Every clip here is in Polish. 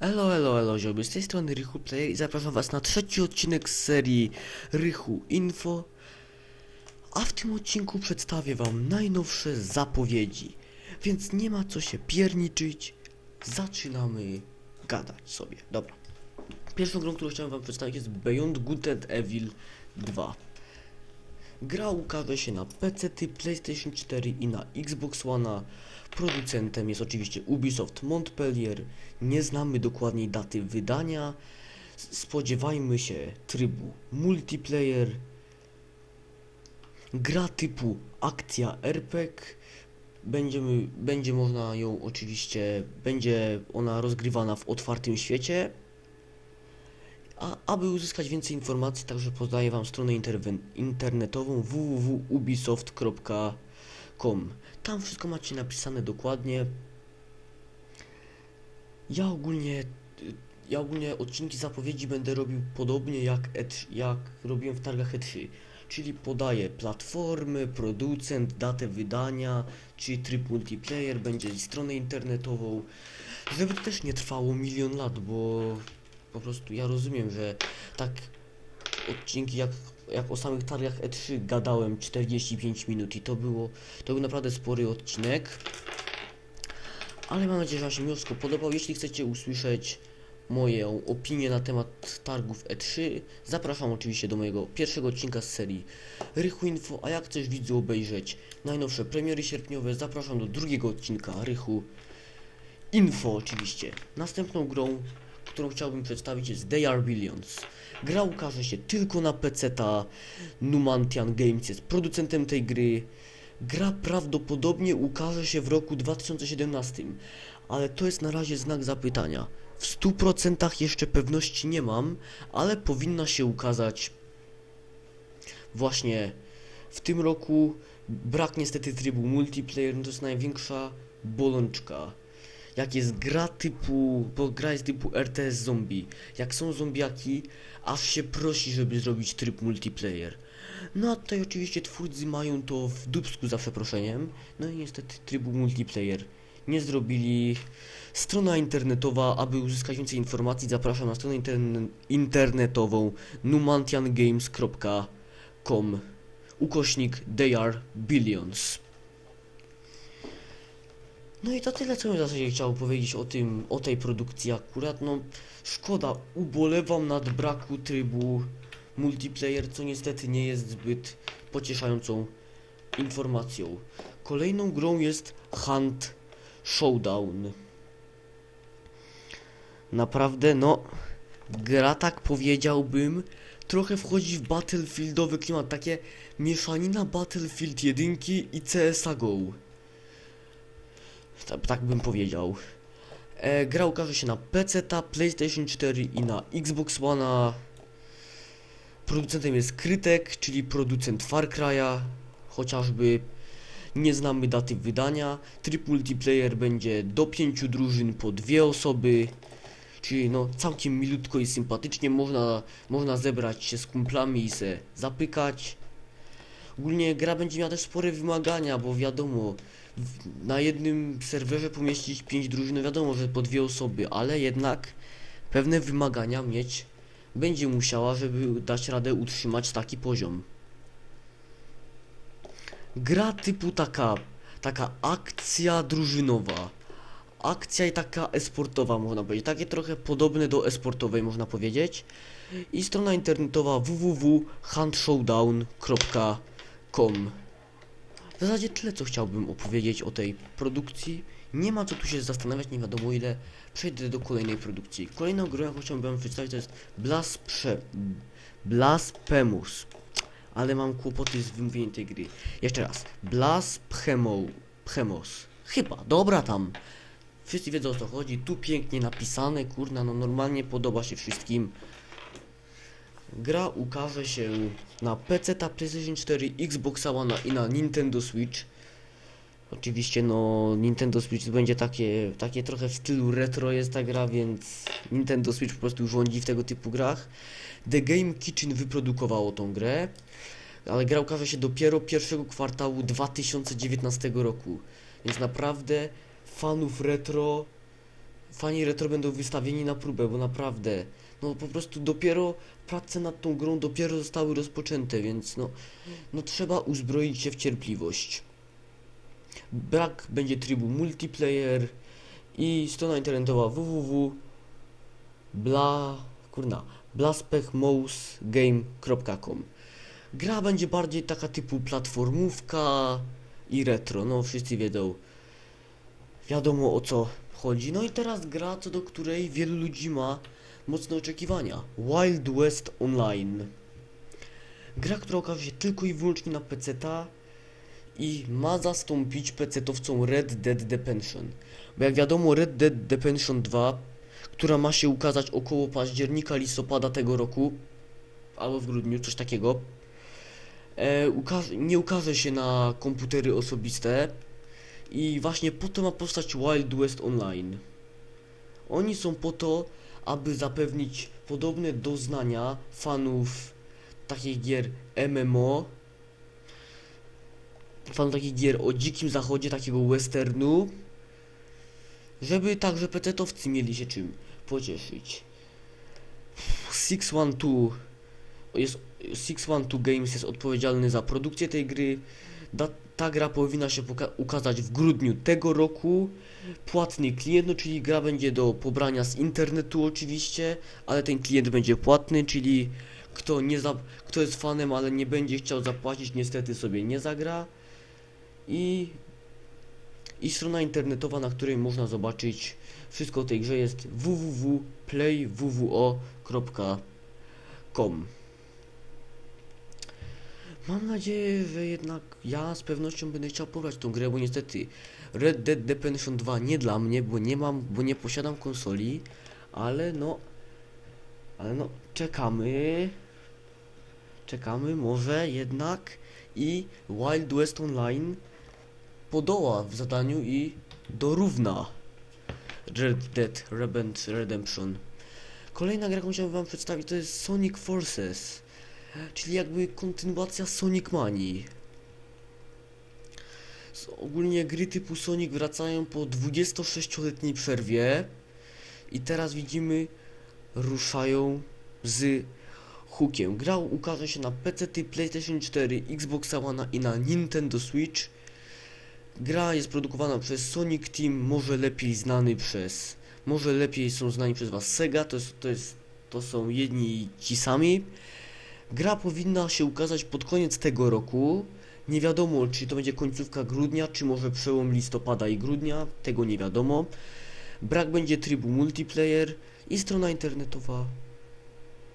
Elo, elo, elo, ziomy, z tej strony Rychu Player i zapraszam was na trzeci odcinek z serii Rychu Info. A w tym odcinku przedstawię wam najnowsze zapowiedzi, więc nie ma co się pierniczyć. Zaczynamy gadać sobie, dobra. Pierwszą grą, którą chciałem wam przedstawić jest Beyond Good and Evil 2. Gra ukaże się na PC, PlayStation 4 i na Xbox One. Producentem jest oczywiście Ubisoft Montpellier. Nie znamy dokładniej daty wydania. Spodziewajmy się trybu multiplayer. Gra typu akcja RPG. Będziemy, będzie można ją oczywiście, będzie ona rozgrywana w otwartym świecie. A aby uzyskać więcej informacji, także podaję Wam stronę internetową www.ubisoft.com. Tam wszystko macie napisane dokładnie. Ja ogólnie, ja ogólnie odcinki zapowiedzi będę robił podobnie jak, E3, jak robiłem w targach E3. Czyli podaję platformy, producent, datę wydania, czyli tryb multiplayer, będzie i stronę internetową. Żeby to też nie trwało milion lat, bo po prostu ja rozumiem, że tak odcinki jak, jak o samych targach E3 gadałem 45 minut i to było, to był naprawdę spory odcinek. Ale mam nadzieję, że Wam się wszystko podobał. Jeśli chcecie usłyszeć moją opinię na temat targów E3, zapraszam oczywiście do mojego pierwszego odcinka z serii Rychu Info, a jak chcesz widzu obejrzeć najnowsze premiery sierpniowe, zapraszam do drugiego odcinka Rychu Info oczywiście. Następną grą, którą chciałbym przedstawić jest They Are Billions. Gra ukaże się tylko na PC-ta. Numantian Games jest producentem tej gry. Gra prawdopodobnie ukaże się w roku 2017, ale to jest na razie znak zapytania. W 100% jeszcze pewności nie mam, ale powinna się ukazać właśnie w tym roku. Brak niestety trybu multiplayer, no to jest największa bolączka. Jak jest gra typu, bo gra jest typu RTS zombie. Jak są zombiaki, aż się prosi, żeby zrobić tryb multiplayer. No a tutaj oczywiście twórcy mają to w dupsku za przeproszeniem. No i niestety trybu multiplayer nie zrobili. Strona internetowa, aby uzyskać więcej informacji, zapraszam na stronę interne internetową numantiangames.com ukośnik they are billions. No i to tyle, co bym w zasadzie chciał powiedzieć o tym, o tej produkcji akurat, no szkoda, ubolewam nad braku trybu multiplayer, co niestety nie jest zbyt pocieszającą informacją. Kolejną grą jest Hunt Showdown. Naprawdę, no, gra tak powiedziałbym, trochę wchodzi w battlefieldowy klimat, takie mieszanina Battlefield 1 i CSA GO. Tak, tak bym powiedział. E, gra ukaże się na PC, PlayStation 4 i na Xbox One. Producentem jest Krytek, czyli producent Far Cry'a, chociażby nie znamy daty wydania. Tryb multiplayer będzie do 5 drużyn po dwie osoby. Czyli no całkiem milutko i sympatycznie można, można zebrać się z kumplami i se zapykać. Ogólnie gra będzie miała też spore wymagania, bo wiadomo, na jednym serwerze pomieścić 5 drużyn, no wiadomo, że po dwie osoby, ale jednak pewne wymagania mieć będzie musiała, żeby dać radę utrzymać taki poziom. Gra typu taka, taka akcja drużynowa. Akcja i taka esportowa można powiedzieć. Takie trochę podobne do esportowej można powiedzieć. I strona internetowa www.huntshowdown.com W zasadzie tyle co chciałbym opowiedzieć o tej produkcji. Nie ma co tu się zastanawiać, nie wiadomo ile. Przejdę do kolejnej produkcji. Kolejną grą, jaką chciałbym przedstawić, to jest Blasprze... Blasphemous. Ale mam kłopoty z wymówieniem tej gry. Jeszcze raz. Blasphemous. Chyba, dobra tam. Wszyscy wiedzą o co chodzi. Tu pięknie napisane, kurna, no normalnie podoba się wszystkim. Gra ukaże się na PC, PlayStation 4, Xbox One i na Nintendo Switch. Oczywiście no Nintendo Switch będzie takie, takie trochę w stylu retro jest ta gra, więc Nintendo Switch po prostu rządzi w tego typu grach. The Game Kitchen wyprodukowało tą grę, ale gra ukaże się dopiero pierwszego kwartału 2019 roku. Więc naprawdę fanów retro fani retro będą wystawieni na próbę, bo naprawdę, no po prostu dopiero prace nad tą grą dopiero zostały rozpoczęte, więc no, no trzeba uzbroić się w cierpliwość. Brak będzie trybu multiplayer i strona internetowa www bla kurna blaspechmousegame.com Gra będzie bardziej taka typu platformówka i retro, no wszyscy wiedzą wiadomo o co chodzi. No i teraz gra, co do której wielu ludzi ma mocne oczekiwania. Wild West Online. Gra, która okaże się tylko i wyłącznie na PC-ta i ma zastąpić PC-towcą Red Dead Redemption. Bo jak wiadomo Red Dead Redemption 2, która ma się ukazać około października, listopada tego roku, albo w grudniu, coś takiego, e, ukaże, nie ukaże się na komputery osobiste, i właśnie po to ma powstać Wild West Online. Oni są po to, aby zapewnić podobne doznania fanów takich gier MMO, fanów takich gier o dzikim zachodzie, takiego westernu, żeby także pecetowcy mieli się czym pocieszyć. 612 jest 612 Games jest odpowiedzialny za produkcję tej gry. Da, ta gra powinna się ukazać w grudniu tego roku. Płatny klient, no czyli gra będzie do pobrania z internetu oczywiście, ale ten klient będzie płatny, czyli kto, nie za- kto jest fanem, ale nie będzie chciał zapłacić, niestety sobie nie zagra. I, I strona internetowa, na której można zobaczyć wszystko o tej grze jest www.playwwo.com Mam nadzieję, że jednak ja z pewnością będę chciał pobrać tą grę, bo niestety Red Dead Redemption 2 nie dla mnie, bo nie mam, bo nie posiadam konsoli, ale no, ale no, czekamy, czekamy, może jednak i Wild West Online podoła w zadaniu i dorówna Red Dead Redemption. Kolejna gra, jaką chciałbym wam przedstawić, to jest Sonic Forces. Czyli jakby kontynuacja Sonic Manii. Ogólnie gry typu Sonic wracają po 26-letniej przerwie i teraz widzimy ruszają z hookiem. Gra ukaże się na PC, PlayStation 4, Xbox One i na Nintendo Switch. Gra jest produkowana przez Sonic Team, może lepiej znany przez, może lepiej są znani przez was Sega, to jest, to jest, to są jedni ci sami. Gra powinna się ukazać pod koniec tego roku. Nie wiadomo, czy to będzie końcówka grudnia, czy może przełom listopada i grudnia, tego nie wiadomo. Brak będzie trybu multiplayer i strona internetowa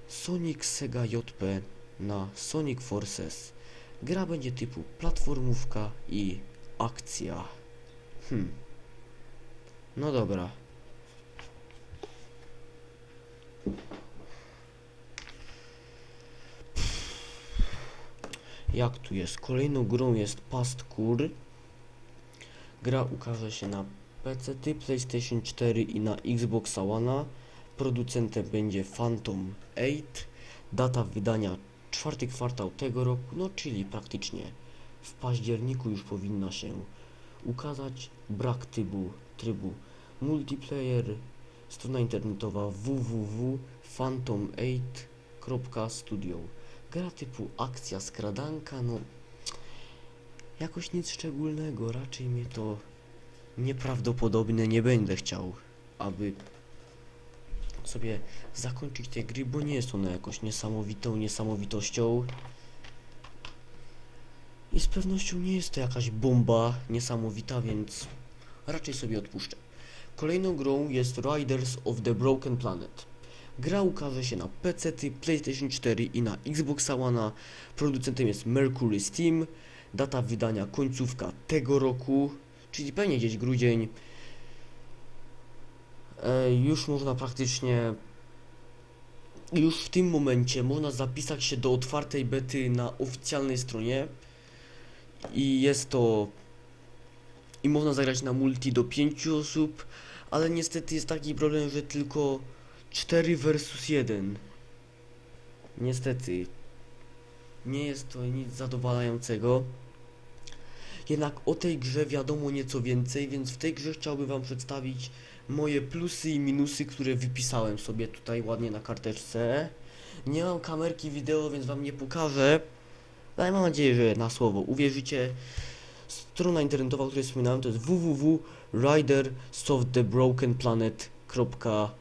Sonic Sega JP na Sonic Forces. Gra będzie typu platformówka i akcja. Hmm. No dobra. Jak tu jest? Kolejną grą jest Past Kur. Gra ukaże się na PC, PlayStation 4 i na Xbox One. Producentem będzie Phantom 8. Data wydania czwarty kwartał tego roku, no czyli praktycznie w październiku już powinna się ukazać. Brak trybu, trybu multiplayer. Strona internetowa www.phantom8.studio. Gra typu akcja, skradanka, no jakoś nic szczególnego, raczej mnie to nieprawdopodobne, nie będę chciał, aby sobie zakończyć te gry, bo nie jest ona jakoś niesamowitą niesamowitością. I z pewnością nie jest to jakaś bomba niesamowita, więc raczej sobie odpuszczę. Kolejną grą jest Riders of the Broken Planet. Gra ukaże się na PC, PlayStation 4 i na Xbox One. Producentem jest Mercury Steam. Data wydania końcówka tego roku, czyli pewnie gdzieś grudzień. E, już można praktycznie. Już w tym momencie można zapisać się do otwartej bety na oficjalnej stronie. I jest to. I można zagrać na multi do 5 osób, ale niestety jest taki problem, że tylko 4 versus 1. Niestety. Nie jest to nic zadowalającego. Jednak o tej grze wiadomo nieco więcej, więc w tej grze chciałbym Wam przedstawić moje plusy i minusy, które wypisałem sobie tutaj ładnie na karteczce. Nie mam kamerki wideo, więc wam nie pokażę, ale mam nadzieję, że na słowo uwierzycie. Strona internetowa, o której wspominałem, to jest www.ridersoftthebrokenplanet.com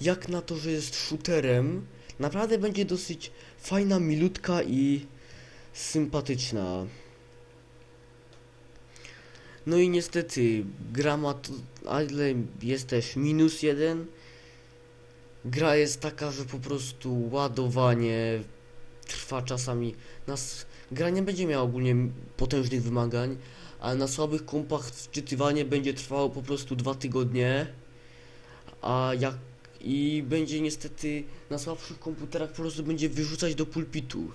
jak na to, że jest shooterem, naprawdę będzie dosyć fajna, milutka i sympatyczna. No i niestety, gra ma to, ale jest też minus jeden. Gra jest taka, że po prostu ładowanie trwa czasami. Nas, gra nie będzie miała ogólnie potężnych wymagań, ale na słabych kompach wczytywanie będzie trwało po prostu dwa tygodnie. A jak i będzie niestety na słabszych komputerach po prostu będzie wyrzucać do pulpitu.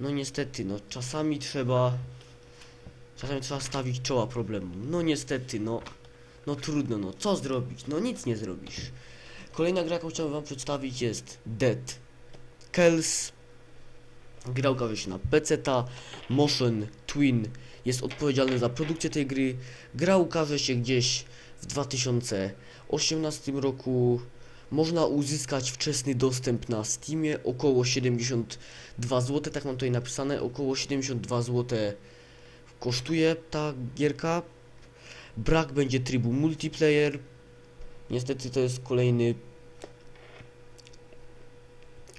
No niestety, no czasami trzeba czasami trzeba stawić czoła problemu. No niestety, no no trudno, no co zrobić? No nic nie zrobisz. Kolejna gra, jaką chciałem wam przedstawić jest Dead Kells. Gra ukaże się na PC, Motion Twin jest odpowiedzialny za produkcję tej gry. Gra ukaże się gdzieś w 2018 roku. Można uzyskać wczesny dostęp na Steamie, około 72 zł, tak mam tutaj napisane, około 72 zł kosztuje ta gierka. Brak będzie trybu multiplayer. Niestety to jest kolejny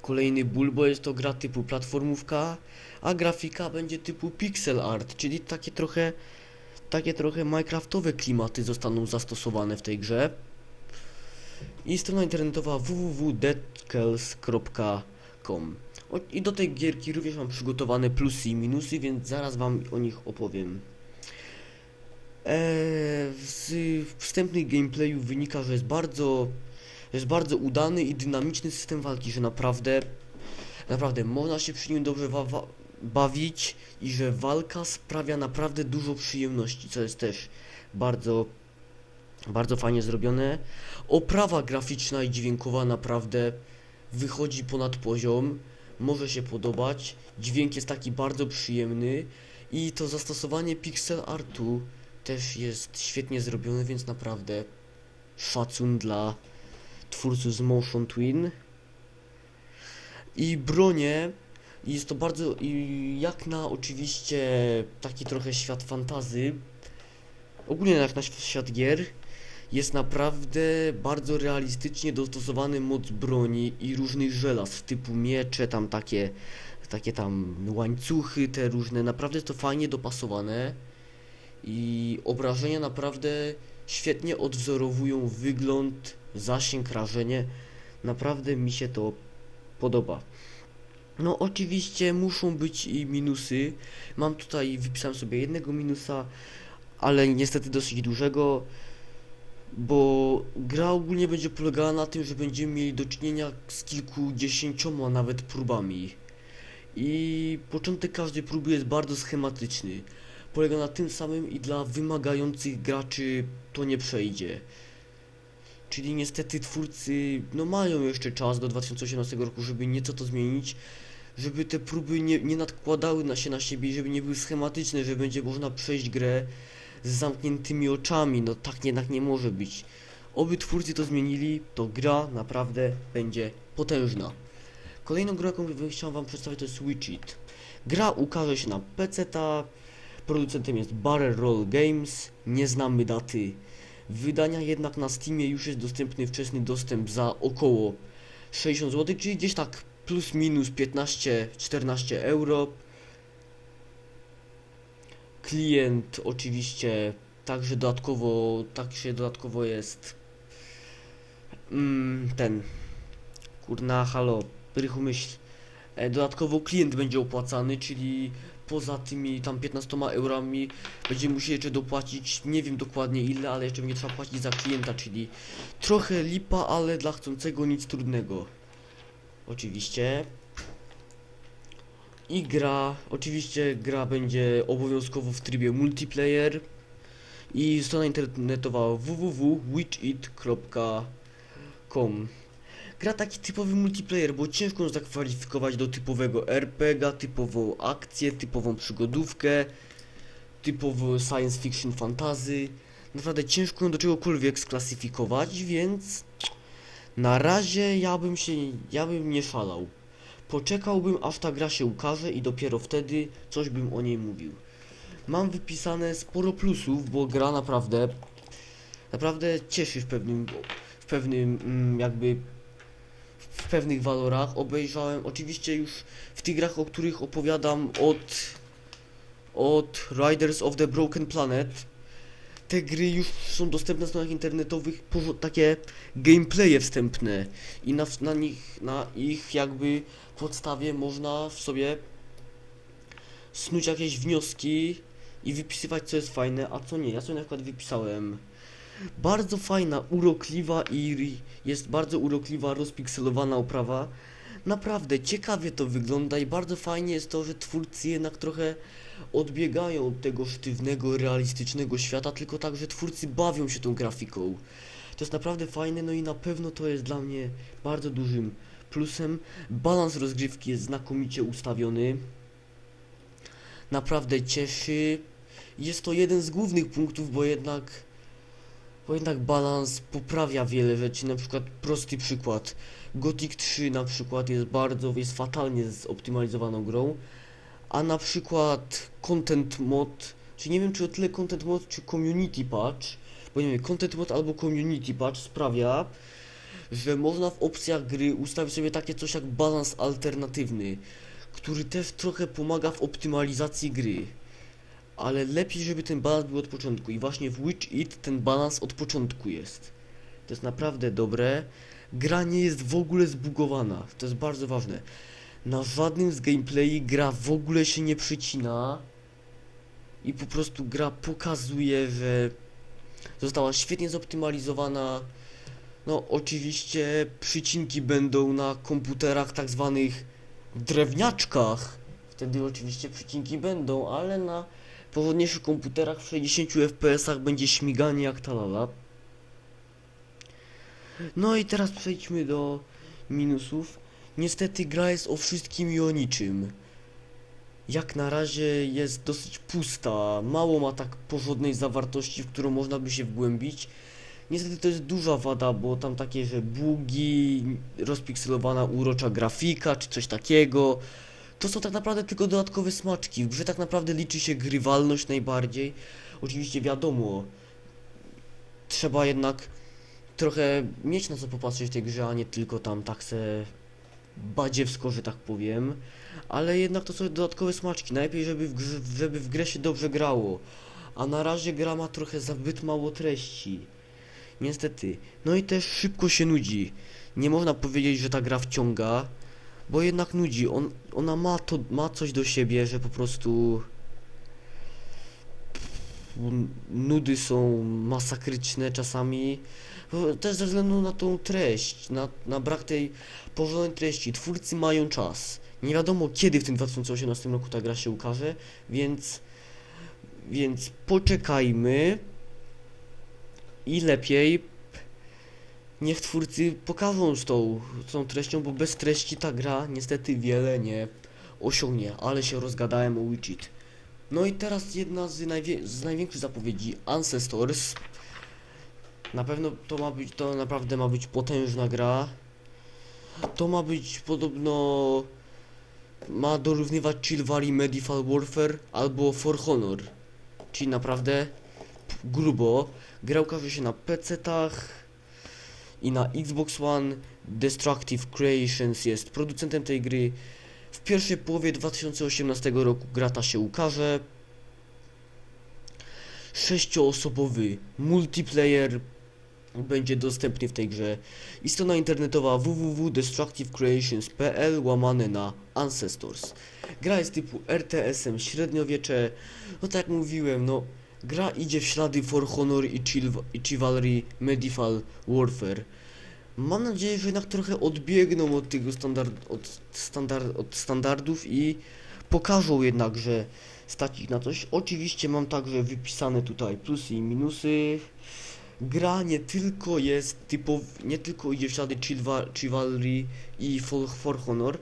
kolejny ból, bo jest to gra typu platformówka, a grafika będzie typu pixel art, czyli takie trochę takie trochę minecraftowe klimaty zostaną zastosowane w tej grze. I strona internetowa www.deadkells.com O- I do tej gierki również mam przygotowane plusy i minusy, więc zaraz wam o nich opowiem. Eee, z wstępnych gameplayów wynika, że jest bardzo, jest bardzo udany i dynamiczny system walki, że naprawdę, naprawdę można się przy nim dobrze bawić i że walka sprawia naprawdę dużo przyjemności, co jest też bardzo, bardzo fajnie zrobione. Oprawa graficzna i dźwiękowa naprawdę wychodzi ponad poziom, może się podobać. Dźwięk jest taki bardzo przyjemny i to zastosowanie pixel artu też jest świetnie zrobione, więc naprawdę szacun dla twórców z Motion Twin. I bronie jest to bardzo jak na oczywiście taki trochę świat fantazy, ogólnie jak na św- świat gier, jest naprawdę bardzo realistycznie dostosowany moc broni i różnych żelaz, typu miecze, tam takie, takie tam łańcuchy, te różne, naprawdę to fajnie dopasowane i obrażenia naprawdę świetnie odwzorowują wygląd, zasięg, rażenie, naprawdę mi się to podoba. No oczywiście muszą być i minusy. Mam tutaj, wypisałem sobie jednego minusa, ale niestety dosyć dużego, bo gra ogólnie będzie polegała na tym, że będziemy mieli do czynienia z kilkudziesięcioma nawet próbami. I początek każdej próby jest bardzo schematyczny. Polega na tym samym i dla wymagających graczy to nie przejdzie. Czyli niestety twórcy no mają jeszcze czas do 2018 roku, żeby nieco to zmienić, żeby te próby nie, nie nadkładały na się na siebie, żeby nie były schematyczne, że będzie można przejść grę z zamkniętymi oczami. No tak jednak nie może być. Oby twórcy to zmienili, to gra naprawdę będzie potężna. Kolejną grą, jaką bym chciał wam przedstawić to jest Switch It. Gra ukaże się na PC, producentem jest Barrel Roll Games, nie znamy daty wydania, jednak na Steamie już jest dostępny wczesny dostęp za około 60 zł, czyli gdzieś tak plus minus 15-14 euro. Klient oczywiście także dodatkowo, także dodatkowo jest mm, ten kurna halo, rychu myśl. E, Dodatkowo klient będzie opłacany, czyli poza tymi tam 15 eurami będziemy musieli jeszcze dopłacić, nie wiem dokładnie ile, ale jeszcze będzie trzeba płacić za klienta, czyli trochę lipa, ale dla chcącego nic trudnego. Oczywiście. I gra, oczywiście gra będzie obowiązkowo w trybie multiplayer i strona internetowa www.witchit.com Gra taki typowy multiplayer, bo ciężko ją zakwalifikować do typowego RPG, typową akcję, typową przygodówkę, typowo science fiction fantasy. Naprawdę ciężko ją do czegokolwiek sklasyfikować, więc na razie ja bym się, ja bym nie szalał. Poczekałbym aż ta gra się ukaże i dopiero wtedy coś bym o niej mówił. Mam wypisane sporo plusów, bo gra naprawdę, naprawdę cieszy w pewnym, w pewnym mm, jakby w pewnych walorach. Obejrzałem oczywiście już w tych grach, o których opowiadam od od Riders of the Broken Planet. Te gry już są dostępne na stronach internetowych, takie gameplaye wstępne i na, na nich, na ich jakby podstawie można w sobie snuć jakieś wnioski i wypisywać co jest fajne, a co nie. Ja sobie na przykład wypisałem bardzo fajna, urokliwa i jest bardzo urokliwa, rozpikselowana oprawa. Naprawdę ciekawie to wygląda i bardzo fajnie jest to, że twórcy jednak trochę odbiegają od tego sztywnego, realistycznego świata, tylko tak, że twórcy bawią się tą grafiką. To jest naprawdę fajne, no i na pewno to jest dla mnie bardzo dużym plusem. Balans rozgrywki jest znakomicie ustawiony. Naprawdę cieszy. Jest to jeden z głównych punktów, bo jednak bo jednak balans poprawia wiele rzeczy, na przykład prosty przykład. Gothic 3 na przykład jest bardzo, jest fatalnie zoptymalizowaną grą, a na przykład Content Mod, czy nie wiem czy o tyle Content Mod czy Community Patch, bo nie wiem, Content Mod albo Community Patch sprawia, że można w opcjach gry ustawić sobie takie coś jak balans alternatywny, który też trochę pomaga w optymalizacji gry. Ale lepiej, żeby ten balans był od początku. I właśnie w Witch It ten balans od początku jest. To jest naprawdę dobre. Gra nie jest w ogóle zbugowana. To jest bardzo ważne. Na żadnym z gameplay gra w ogóle się nie przycina. I po prostu gra pokazuje, że została świetnie zoptymalizowana. No, oczywiście przycinki będą na komputerach tak zwanych drewniaczkach. Wtedy oczywiście przycinki będą, ale na porządniejszych komputerach w 60 fps będzie śmiganie jak talala. No i teraz przejdźmy do minusów. Niestety gra jest o wszystkim i o niczym. Jak na razie jest dosyć pusta, mało ma tak porządnej zawartości, w którą można by się wgłębić. Niestety to jest duża wada, bo tam takie, że bugi, rozpikselowana urocza grafika, czy coś takiego. To są tak naprawdę tylko dodatkowe smaczki. W grze tak naprawdę liczy się grywalność najbardziej. Oczywiście wiadomo, trzeba jednak trochę mieć na co popatrzeć w tej grze, a nie tylko tam tak se badziewsko, że tak powiem. Ale jednak to są dodatkowe smaczki. Najlepiej, żeby w, grze, żeby w grę się dobrze grało. A na razie gra ma trochę zbyt mało treści. Niestety. No i też szybko się nudzi. Nie można powiedzieć, że ta gra wciąga, bo jednak nudzi. On, ona ma to, ma coś do siebie, że po prostu nudy są masakryczne czasami. Też ze względu na tą treść, na, na brak tej porządnej treści. Twórcy mają czas. Nie wiadomo kiedy w tym 2018 roku ta gra się ukaże, więc więc poczekajmy i lepiej niech twórcy pokażą z tą, z tą treścią, bo bez treści ta gra niestety wiele nie osiągnie, ale się rozgadałem o Witchit. No i teraz jedna z, najwie- z największych zapowiedzi, Ancestors. Na pewno to ma być, to naprawdę ma być potężna gra. To ma być podobno, ma dorównywać Chill Medieval Warfare albo For Honor. Czyli naprawdę grubo. Gra ukaże się na PC-tach i na Xbox One. Destructive Creations jest producentem tej gry. W pierwszej połowie 2018 roku gra ta się ukaże. Sześcioosobowy multiplayer będzie dostępny w tej grze. I strona internetowa www.destructivecreations.pl łamane na Ancestors. Gra jest typu RTS-em średniowiecze. No tak jak mówiłem, no gra idzie w ślady For Honor i, Chiv- i Chivalry Medieval Warfare. Mam nadzieję, że jednak trochę odbiegną od tego standard, od, standard, od standardów i pokażą jednak, że stać ich na coś. Oczywiście mam także wypisane tutaj plusy i minusy. Gra nie tylko jest typow, nie tylko idzie w ślady Chiva- Chivalry i For, For Honor,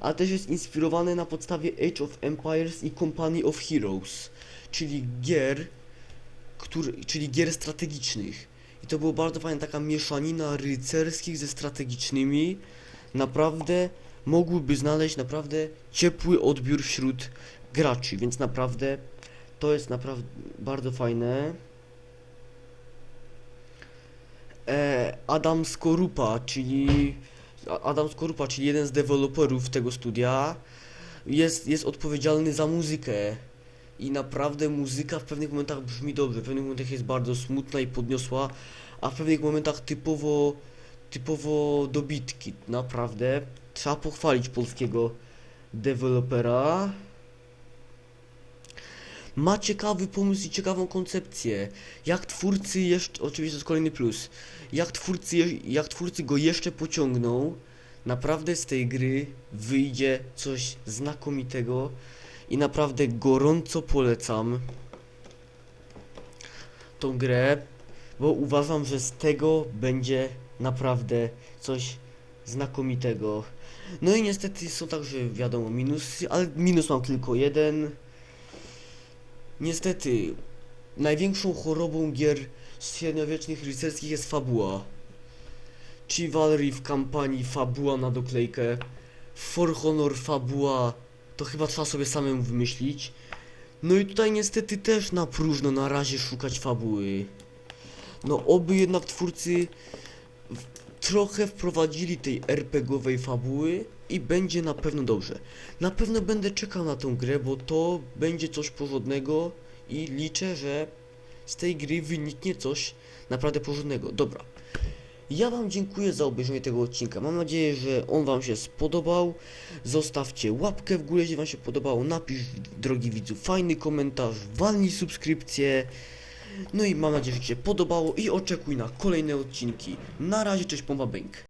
a też jest inspirowane na podstawie Age of Empires i Company of Heroes, czyli gier, który, czyli gier strategicznych. I to była bardzo fajna taka mieszanina rycerskich ze strategicznymi. Naprawdę mogłyby znaleźć naprawdę ciepły odbiór wśród graczy, więc naprawdę to jest naprawdę bardzo fajne. E, Adam Skorupa, czyli Adam Skorupa, czyli jeden z deweloperów tego studia, jest, jest odpowiedzialny za muzykę. I naprawdę muzyka w pewnych momentach brzmi dobrze, w pewnych momentach jest bardzo smutna i podniosła, a w pewnych momentach typowo, typowo dobitki. Naprawdę trzeba pochwalić polskiego dewelopera. Ma ciekawy pomysł i ciekawą koncepcję. Jak twórcy jeszcze, oczywiście to jest kolejny plus, jak twórcy, jak twórcy go jeszcze pociągną, naprawdę z tej gry wyjdzie coś znakomitego i naprawdę gorąco polecam tą grę, bo uważam, że z tego będzie naprawdę coś znakomitego. No i niestety są także wiadomo minusy, ale minus mam tylko jeden. Niestety, największą chorobą gier średniowiecznych rycerskich jest fabuła. Chivalry w kampanii fabuła na doklejkę. For Honor fabuła to chyba trzeba sobie samemu wymyślić. No i tutaj niestety też na próżno na razie szukać fabuły. No oby jednak twórcy trochę wprowadzili tej RPGowej fabuły i będzie na pewno dobrze. Na pewno będę czekał na tę grę, bo to będzie coś porządnego i liczę, że z tej gry wyniknie coś naprawdę porządnego. Dobra. Ja Wam dziękuję za obejrzenie tego odcinka. Mam nadzieję, że on Wam się spodobał. Zostawcie łapkę w górę, jeśli Wam się podobało. Napisz, drogi widzu, fajny komentarz, walnij subskrypcję. No i mam nadzieję, że Ci się podobało i oczekuj na kolejne odcinki. Na razie, cześć, Pompa Bęk.